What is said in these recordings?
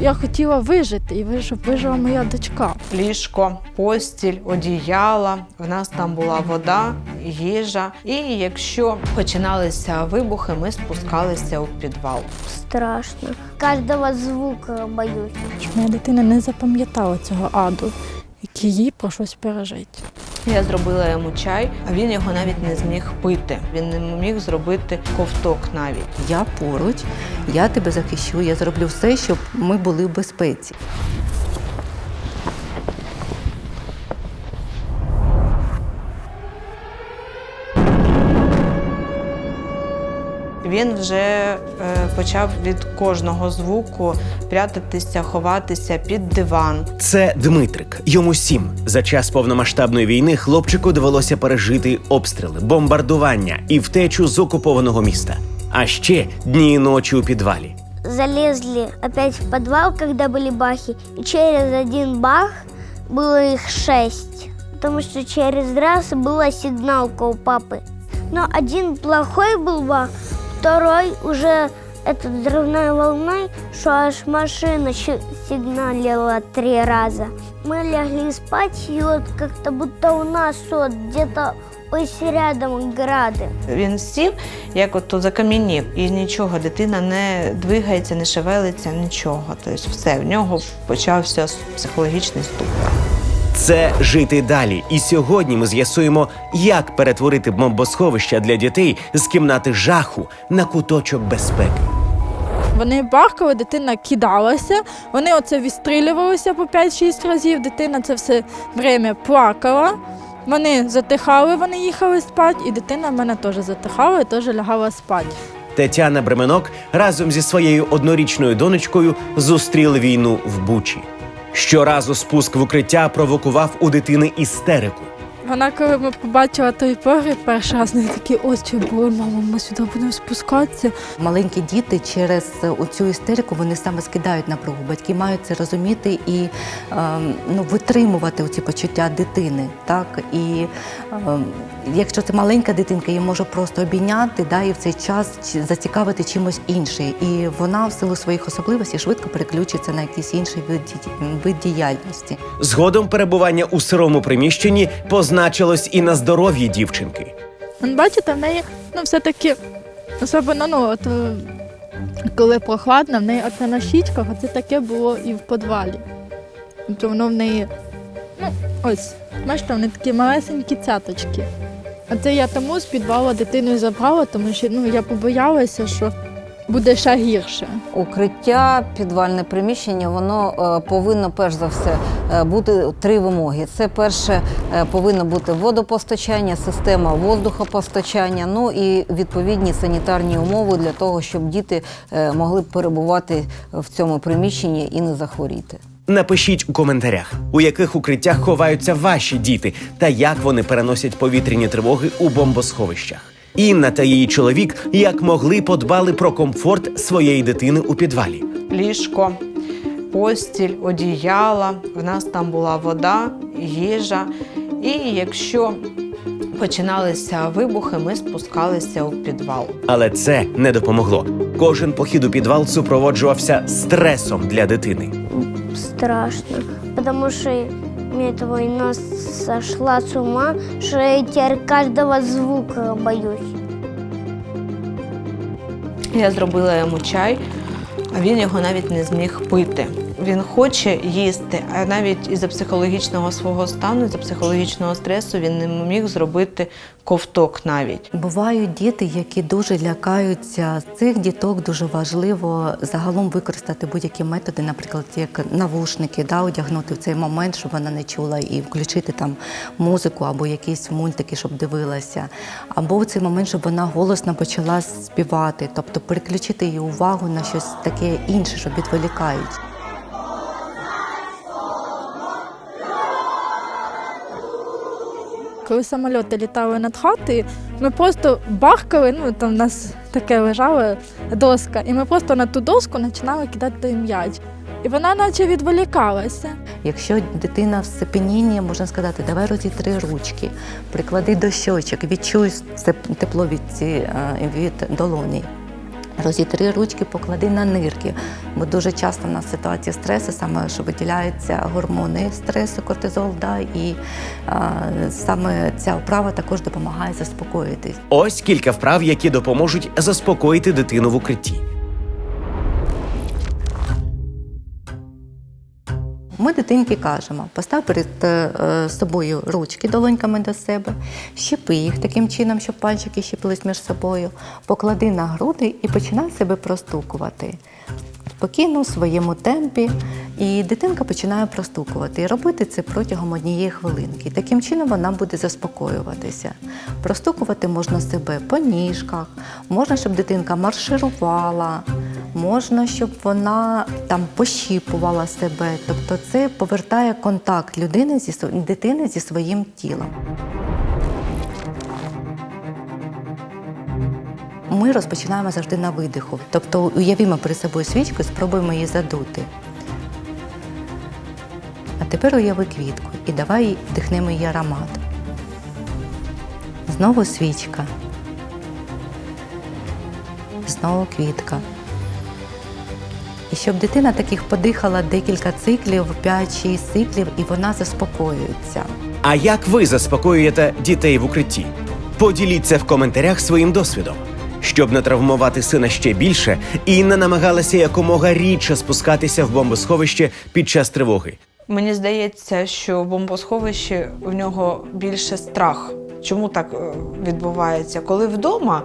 Я хотіла вижити, і ви- щоб вижила моя дочка. ліжко, постіль, одіяла. В нас там була вода, їжа. І якщо починалися вибухи, ми спускалися у підвал. Страшно. Каждого звука боюсь. Моя дитина не запам'ятала цього аду, який їй прийшлось пережити. Я зробила йому чай, а він його навіть не зміг пити. Він не міг зробити ковток навіть. Я поруч, я тебе захищу, я зроблю все, щоб ми були в безпеці. Він вже е, почав від кожного звуку прятатися, ховатися під диван. Це Дмитрик. Йому сім. За час повномасштабної війни хлопчику довелося пережити обстріли, бомбардування і втечу з окупованого міста. А ще дні і ночі у підвалі. Залезли опять в подвал, когда были бахи. И через один бах было их шесть. Потому что через раз была сигналка у папы. Но один плохой был бах, второй уже этот взрывной волной, что аж машина щи- сигналила три раза. Мы легли спать, и вот как-то будто у нас вот где-то ось рядом грады. Він сів, як от тут закам'янів, і нічого, дитина не двигається, не шевелиться, нічого. Тобто все, в нього почався психологічний ступор. Це жити далі. І сьогодні ми з'ясуємо, як перетворити бомбосховища для дітей з кімнати жаху на куточок безпеки. Вони бахкали, дитина кидалася, вони оце відстрілювалися по 5-6 разів, дитина це все время плакала. Вони затихали, вони їхали спати, і дитина в мене теж затихала і теж лягала спати. Тетяна Бременок разом зі своєю однорічною донечкою зустріли війну в Бучі. Щоразу спуск в укриття провокував у дитини істерику. Вона, коли ми побачила той погріб, перший раз в неї такі очі були, мамо, ми сюди будемо спускатися. Маленькі діти через цю істерику вони саме скидають напругу. Батьки мають це розуміти і ем, ну, витримувати ці почуття дитини. Так? І ем, якщо це маленька дитинка, її може просто обійняти да, і в цей час зацікавити чимось іншим. І вона в силу своїх особливостей швидко переключиться на якийсь інший вид, діяльності. Згодом перебування у сирому приміщенні позначилось і на здоров'ї дівчинки. Бачите, в неї ну, все-таки, особливо, ну, от, е, коли прохладно, в неї оце на щічках, оце таке було і в підвалі. Тобто воно в неї, ну, ось, бачите, вони такі малесенькі цяточки. А це я тому з підвалу дитину забрала, тому що ну, я побоялася, що буде ще гірше. Укриття, підвальне приміщення, воно е, повинно перш за все е, бути три вимоги. Це перше е, повинно бути водопостачання, система воздухопостачання, ну і відповідні санітарні умови для того, щоб діти могли перебувати в цьому приміщенні і не захворіти. Напишіть у коментарях, у яких укриттях ховаються ваші діти та як вони переносять повітряні тривоги у бомбосховищах. Інна та її чоловік як могли подбали про комфорт своєї дитини у підвалі. Ліжко, постіль, одіяла. В нас там була вода, їжа. І якщо починалися вибухи, ми спускалися у підвал. Але це не допомогло. Кожен похід у підвал супроводжувався стресом для дитини. страшно, потому что мне эта война сошла с ума, что я теперь каждого звука боюсь. Я зробила йому чай, а він його навіть не зміг пити. Він хоче їсти, а навіть із-за психологічного свого стану, із-за психологічного стресу він не міг зробити ковток навіть. Бувають діти, які дуже лякаються. Цих діток дуже важливо загалом використати будь-які методи, наприклад, як навушники, да, одягнути в цей момент, щоб вона не чула, і включити там музику або якісь мультики, щоб дивилася. Або в цей момент, щоб вона голосно почала співати, тобто переключити її увагу на щось таке інше, що відволікають. Коли самольоти літали над хатою, ми просто бахкали, ну там в нас таке лежала доска, і ми просто на ту доску починали кидати той м'яч. І вона наче відволікалася. Якщо дитина в сепенінні, можна сказати, давай розітри ручки, приклади до щочок, відчуй тепло від, ці, е, від долоні. Розітри ручки, поклади на нирки, бо дуже часто в нас ситуація стресу, саме що виділяються гормони стресу, кортизол, да, і а, саме ця вправа також допомагає заспокоїтись. Ось кілька вправ, які допоможуть заспокоїти дитину в укритті. Ми дитинки кажемо, постав перед е, собою ручки долоньками до себе, щепи їх таким чином, щоб пальчики щепились між собою, поклади на груди і починай себе простукувати. Спокійно у своєму темпі, і дитинка починає простукувати. І робити це протягом однієї хвилинки. Таким чином вона буде заспокоюватися. Простукувати можна себе по ніжках, можна, щоб дитинка марширувала, можна, щоб вона там пощіпувала себе. Тобто це повертає контакт людини зі дитини зі своїм тілом. Ми розпочинаємо завжди на видиху. Тобто уявімо перед собою свічку і спробуємо її задути. А тепер уяви квітку і давай вдихнемо її аромат. Знову свічка. Знову квітка. І щоб дитина таких подихала декілька циклів, 5-6 циклів, і вона заспокоюється. А як ви заспокоюєте дітей в укритті? Поділіться в коментарях своїм досвідом. Щоб не травмувати сина ще більше, Інна намагалася якомога рідше спускатися в бомбосховище під час тривоги. Мені здається, що в бомбосховищі в нього більше страх. Чому так е, відбувається? Коли вдома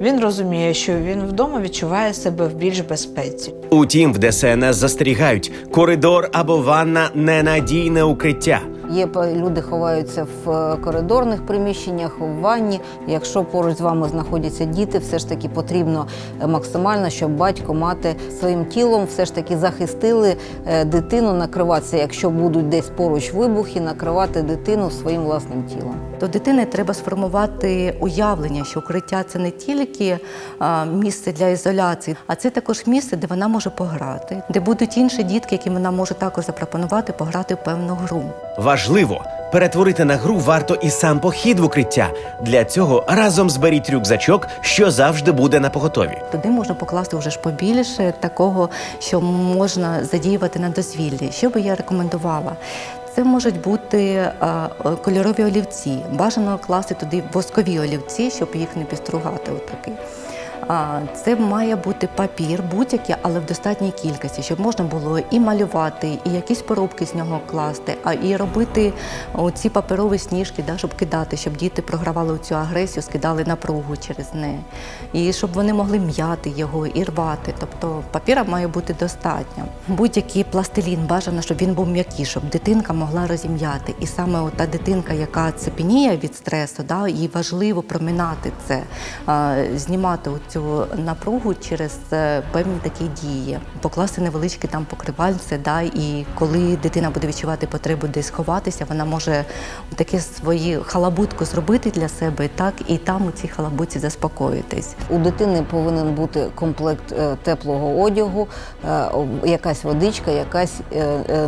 він розуміє, що він вдома відчуває себе в більш безпеці. Утім, в ДСНС застерігають: коридор або ванна ненадійне укриття. Є люди ховаються в е, коридорних приміщеннях, в ванні. Якщо поруч з вами знаходяться діти, все ж таки потрібно е, максимально, щоб батько, мати своїм тілом все ж таки захистили е, дитину, накриватися, якщо будуть десь поруч вибухи, накривати дитину своїм власним тілом. До дитини треба сформувати уявлення, що укриття це не тільки місце для ізоляції, а це також місце, де вона може пограти, де будуть інші дітки, яким вона може також запропонувати пограти в певну гру. Важливо перетворити на гру варто і сам похід в укриття. Для цього разом зберіть рюкзачок, що завжди буде на поготові. Туди можна покласти вже ж побільше такого, що можна задіювати на дозвіллі. Що би я рекомендувала? Це можуть бути а, кольорові олівці. Бажано класти туди воскові олівці, щоб їх не підстругати. Отакий. Це має бути папір будь-який, але в достатній кількості, щоб можна було і малювати, і якісь поробки з нього класти, а і робити ці паперові сніжки, да, щоб кидати, щоб діти програвали цю агресію, скидали напругу через неї. І щоб вони могли м'яти його і рвати. Тобто папіра має бути достатньо. Будь-який пластилін бажано, щоб він був м'який, щоб дитинка могла розім'яти. І саме та дитинка, яка цепеніє від стресу, да, їй важливо проминати це, знімати цю напругу через е, певні такі дії, покласти невеличке там покривальце, да, і коли дитина буде відчувати потребу десь ховатися, вона може таке свою халабутку зробити для себе, так і там у цій халабуці заспокоїтись. У дитини повинен бути комплект е, теплого одягу, е, якась водичка, якась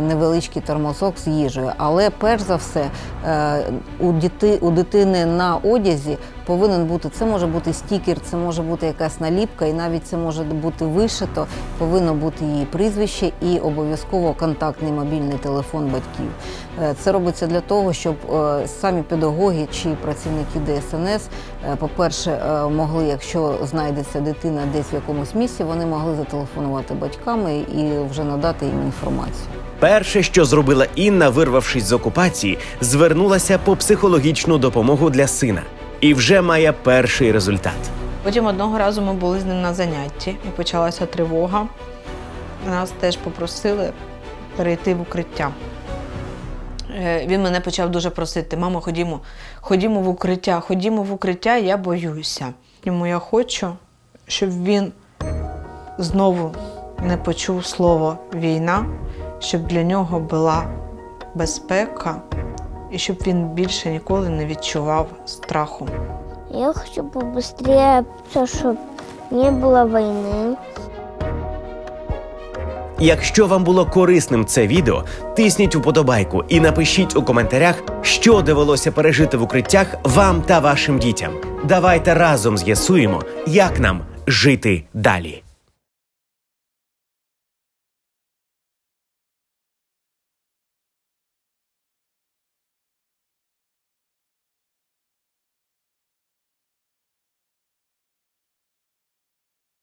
невеличкий термосок з їжею. Але перш за все, у, діти, у дитини на одязі повинен бути це може бути стікер, це може бути якась наліпка, і навіть це може бути вишито. Повинно бути її прізвище і обов'язково контактний мобільний телефон батьків. Е, Це робиться для того, щоб е, самі педагоги чи працівники ДСНС, е, по-перше, могли, якщо знайдеться дитина десь в якомусь місці, вони могли зателефонувати батьками і вже надати їм інформацію. Перше, що зробила Інна, вирвавшись з окупації, звернулася по психологічну допомогу для сина і вже має перший результат. Потім одного разу ми були з ним на занятті і почалася тривога. Нас теж попросили перейти в укриття. Е, Він мене почав дуже просити: мамо, ходімо, ходімо в укриття, ходімо в укриття, я боюся. Тому я хочу, щоб він знову не почув слово війна, щоб для нього була безпека і щоб він більше ніколи не відчував страху. Я хочу побыстрее, чтобы не было войны. Якщо вам було корисним це відео, тисніть уподобайку і напишіть у коментарях, що довелося пережити в укриттях вам та вашим дітям. Давайте разом з'ясуємо, як нам жити далі.